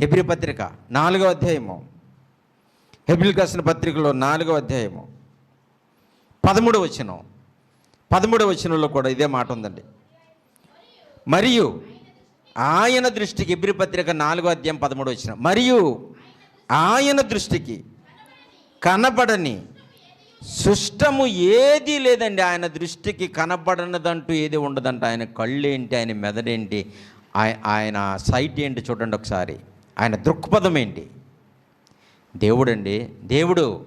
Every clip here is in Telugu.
హెబ్రి పత్రిక నాలుగో అధ్యాయము. హెబ్రిల్ కాసిన పత్రికలో నాలుగో అధ్యాయము. పదమూడవ వచనం. పదమూడవ వచనంలో కూడా ఇదే మాట ఉందండి. మరియు ఆయన దృష్టికి ఎబ్రి పత్రిక నాలుగో అధ్యాయం పదమూడు వచ్చిన మరియు ఆయన దృష్టికి కనబడని సుష్టము ఏది లేదండి. ఆయన దృష్టికి కనబడనదంటూ ఏది ఉండదంట. ఆయన కళ్ళు ఏంటి ఆయన మెదడేంటి? ఆయ- ఆయన సైట్ ఏంటి చూడండి ఒకసారి. ఆయన దృక్పథం ఏంటి? దేవుడండి దేవుడు.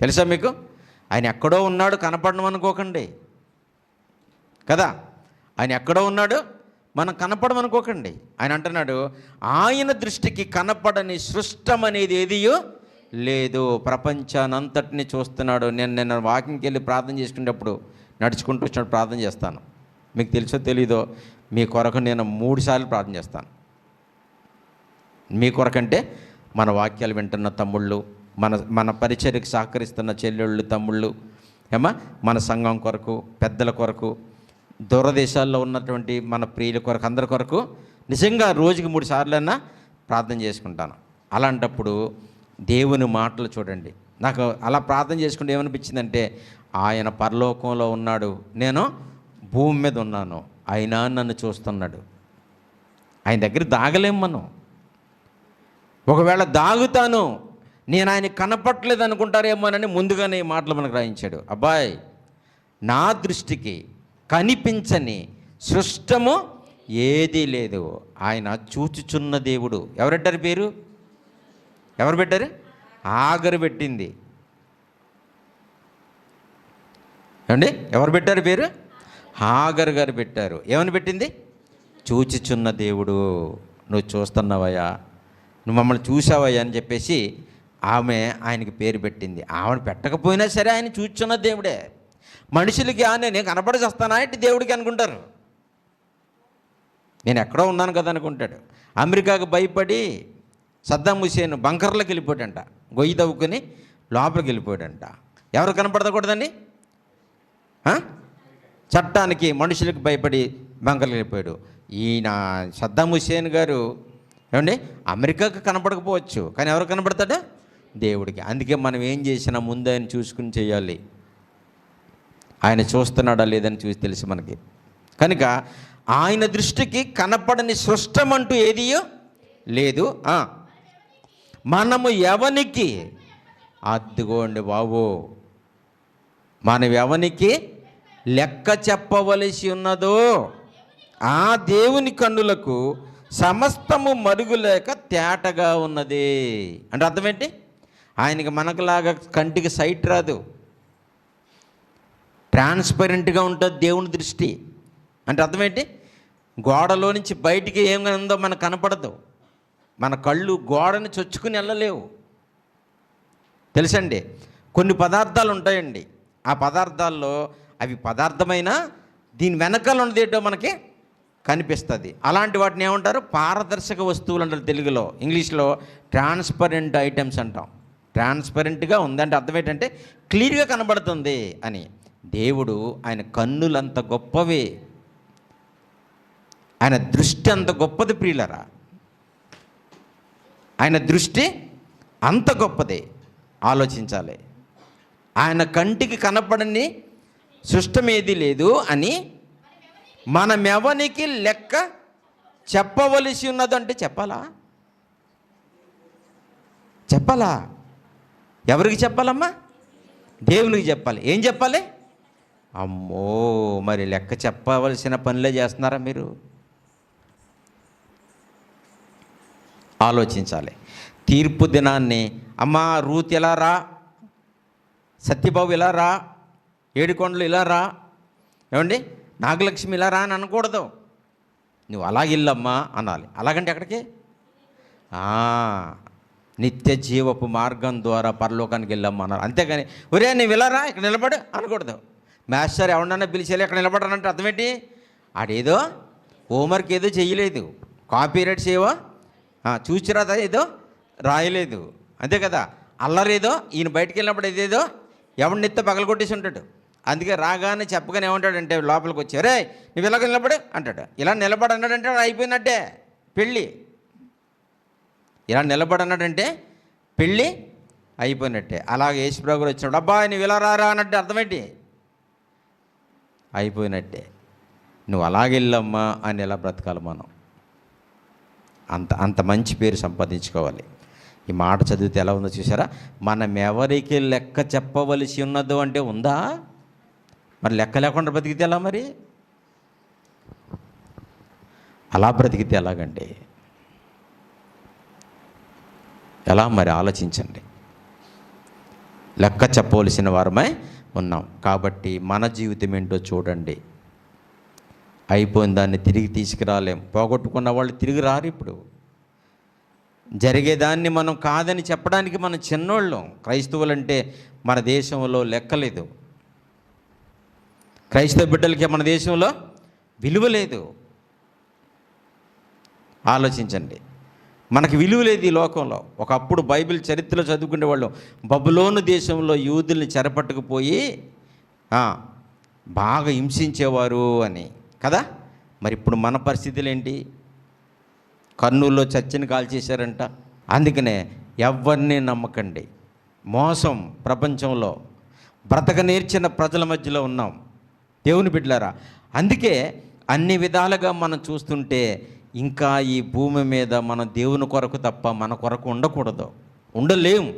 తెలుసా మీకు? ఆయన ఎక్కడో ఉన్నాడు కనపడడం అనుకోకండి. కదా? ఆయన ఎక్కడో ఉన్నాడు మనం కనపడమనుకోకండి ఆయన అంటున్నాడు ఆయన దృష్టికి కనపడని సృష్టం అనేది ఏదియో? లేదు. ప్రపంచానంతటిని చూస్తున్నాడు. నేను నిన్న వాకింగ్కి వెళ్ళి ప్రార్థన చేసుకునేటప్పుడు నడుచుకుంటూ వచ్చినప్పుడు ప్రార్థన చేస్తాను. మీకు తెలుసో తెలీదో మీ కొరకు నేను మూడు సార్లు ప్రార్థన చేస్తాను. మీ కొరకంటే మన వాక్యాలు వింటున్న తమ్ముళ్ళు మన మన పరిచర్యకు సహకరిస్తున్న చెల్లెళ్ళు తమ్ముళ్ళు ఏమా మన సంఘం కొరకు పెద్దల కొరకు దూరదేశాల్లో ఉన్నటువంటి మన ప్రియుల కొరకు అందరి కొరకు నిజంగా రోజుకి మూడు సార్లైనా ప్రార్థన చేసుకుంటాను. అలాంటప్పుడు దేవుని మాటలు చూడండి. నాకు అలా ప్రార్థన చేసుకుంటే ఏమనిపించిందంటే ఆయన పరలోకంలో ఉన్నాడు. నేను భూమి మీద ఉన్నాను. అయినా నన్ను చూస్తున్నాడు. ఆయన దగ్గర దాగలేం మనం. ఒకవేళ దాగుతాను నేను ఆయన కనపట్లేదు అనుకుంటారేమోనని ముందుగానే ఈ మాటలు మనకు రాయించాడు. అబ్బాయ్ నా దృష్టికి కనిపించని సృష్టము ఏదీ లేదు. ఆయన చూచుచున్న దేవుడు. ఎవరెట్టారు పేరు? ఎవరు పెట్టారు? ఆగరు పెట్టింది. ఏమండి? ఎవరు పెట్టారు పేరు? హాగర్ గారు పెట్టారు. ఏమని పెట్టింది? చూచిచున్న దేవుడు. నువ్వు చూస్తున్నావయ్యా. నువ్వు మమ్మల్ని చూసావయ్యా అని చెప్పేసి ఆమె ఆయనకి పేరు పెట్టింది. ఆమెను పెట్టకపోయినా సరే ఆయన చూచున్న దేవుడే. మనుషులకి ఆ నేను కనపడి చేస్తానా ఇటు దేవుడికి అనుకుంటారు? నేను ఎక్కడో ఉన్నాను కదా అనుకుంటాడు. అమెరికాకు భయపడి సద్దాం హుసేన్ బంకర్లోకి వెళ్ళిపోయాడంట గొయ్యి తవ్వుకొని లోపలికి వెళ్ళిపోయాడంట ఎవరు కనపడకూడదండి చట్టానికి మనుషులకు భయపడి బంకర్లు వెళ్ళిపోయాడు. ఈయన సద్దాం హుసేన్ గారు ఏమండి? అమెరికాకు కనపడకపోవచ్చు. కానీ ఎవరు కనపడతాడు? దేవుడికి. అందుకే మనం ఏం చేసినా ముందు ఆయన చూసుకుని చేయాలి. ఆయన చూస్తున్నాడా లేదని చూసి తెలుసు మనకి. కనుక ఆయన దృష్టికి కనపడని సృష్టం అంటూ ఏదియో లేదు మనము ఎవనికి? అద్దుకోండి బాబు. మనం ఎవనికి లెక్క చెప్పవలసి ఉన్నదో ఆ దేవుని కన్నులకు సమస్తము మరుగులేక తేటగా ఉన్నది. అంటే అర్థం ఏంటి ఆయనకి మనకులాగా కంటికి సైట్ రాదు. ట్రాన్స్పరెంట్గా ఉంటుంది దేవుని దృష్టి. అంటే అర్థం ఏంటి గోడలో నుంచి బయటికి ఏం ఉందో మనకు కనపడదు. మన కళ్ళు గోడని చొచ్చుకుని వెళ్ళలేవు. తెలుసండి? కొన్ని పదార్థాలు ఉంటాయండి. ఆ పదార్థాల్లో అవి పదార్థమైనా దీని వెనకాల ఉన్నది మనకి కనిపిస్తుంది. అలాంటి వాటిని ఏమంటారు? పారదర్శక వస్తువులు అంటారు తెలుగులో. ఇంగ్లీష్లో ట్రాన్స్పరెంట్ ఐటమ్స్ అంటాం. ట్రాన్స్పరెంట్గా ఉందంటే అర్థం ఏంటంటే క్లియర్గా కనబడుతుంది అని. దేవుడు ఆయన కన్నులంత గొప్పవే. ఆయన దృష్టి అంత గొప్పది ప్రియులరా. ఆయన దృష్టి అంత గొప్పదే. ఆలోచించాలి. ఆయన కంటికి కనపడని సృష్టమేది లేదు అని మనమెవనికి లెక్క చెప్పవలసి ఉన్నదంటే చెప్పాలా? చెప్పాలా? ఎవరికి చెప్పాలమ్మా? దేవునికి చెప్పాలి. ఏం చెప్పాలి? అమ్మో మరి లెక్క చెప్పవలసిన పనులే చేస్తున్నారా మీరు? ఆలోచించాలి. తీర్పు దినాన్ని అమ్మా రూత్ ఇలా రా? సత్యబాబు ఇలా రా? ఏడుకొండలు ఇలా రా? ఏమండి? నాగలక్ష్మి ఇలా రా అని అనకూడదు. నువ్వు అలాగిల్లమ్మా అనాలి. అలాగంటే ఎక్కడికి? నిత్య జీవపు మార్గం ద్వారా పరలోకానికి వెళ్ళమ్మా అన్నారు అంతేగాని ఒరే నువ్వు ఇలా రా ఇక్కడ నిలబడు అనకూడదు. మాస్టర్ ఎవరన్నా పిలిచేయాలి ఇక్కడ నిలబడనంటే అర్థమేంటి ఆడేదో హోంవర్క్ ఏదో చేయలేదు. కాపీ రైట్స్ ఏవో ఆ, ఏదో? రాయలేదు. అంతే కదా? అల్లరేదో? ఈయన బయటికి వెళ్ళినప్పుడు ఏదేదో? ఎవడు నిత్త పగలగొట్టేసి ఉంటాడు. అందుకే రాగానే చెప్పగానే ఏమంటాడంటే లోపలికి వచ్చి రే నువ్వు ఇలాగ నిలబడు అంటాడు. ఇలా నిలబడి అన్నాడంటే అయిపోయినట్టే. పెళ్ళి. ఇలా నిలబడి అన్నాడంటే పెళ్ళి అయిపోయినట్టే. అలాగే యేసుప్రభు గారు వచ్చినప్పుడు అబ్బా నువ్వు ఇలా రారా అన్నట్టు అర్థమేంటి? అయిపోయినట్టే. నువ్వు అలాగెళ్ళమ్మా అని ఎలా బ్రతకాలి మనం? అంత అంత మంచి పేరు సంపాదించుకోవాలి. ఈ మాట చదివితే ఎలా ఉందో చూసారా మనం ఎవరికి లెక్క చెప్పవలసి ఉన్నదో అంటే ఉందా? మరి లెక్క లేకుండా బ్రతికితే ఎలా మరి? అలా బ్రతికితే ఎలాగండి? ఎలా మరి ఆలోచించండి? లెక్క చెప్పవలసిన వారమై ఉన్నాం. కాబట్టి మన జీవితం ఏంటో చూడండి. అయిపోయిన దాన్ని తిరిగి తీసుకురాలేం. పోగొట్టుకున్న వాళ్ళు తిరిగి రారు ఇప్పుడు. జరిగేదాన్ని మనం కాదని చెప్పడానికి మనం చిన్నోళ్ళం. క్రైస్తవులంటే మన దేశంలో లెక్కలేదు. క్రైస్తవ బిడ్డలకి మన దేశంలో విలువ లేదు. ఆలోచించండి. మనకి విలువ లేదు ఈ లోకంలో. ఒకప్పుడు బైబిల్ చరిత్రలో చదువుకునే వాళ్ళు బబులోను దేశంలో యూదుల్ని చెరపట్టుకుపోయి బాగా హింసించేవారు అని. కదా? మరి ఇప్పుడు మన పరిస్థితులు ఏంటి కర్నూలులో చర్చిని కాల్చేశారంట. అందుకనే ఎవరిని నమ్మకండి. మోసం ప్రపంచంలో. బ్రతక నేర్చిన ప్రజల మధ్యలో ఉన్నాం. దేవుని బిడ్డలారా అందుకే అన్ని విధాలుగా మనం చూస్తుంటే ఇంకా ఈ భూమి మీద మన దేవుని కొరకు తప్ప మన కొరకు ఉండకూడదు ఉండలేము.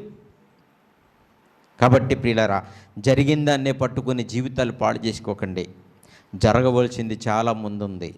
కాబట్టి ప్రియులరా జరిగిందాన్నే పట్టుకుని జీవితాలు పాడు చేసుకోకండి. జరగవలసింది చాలా ముందుంది.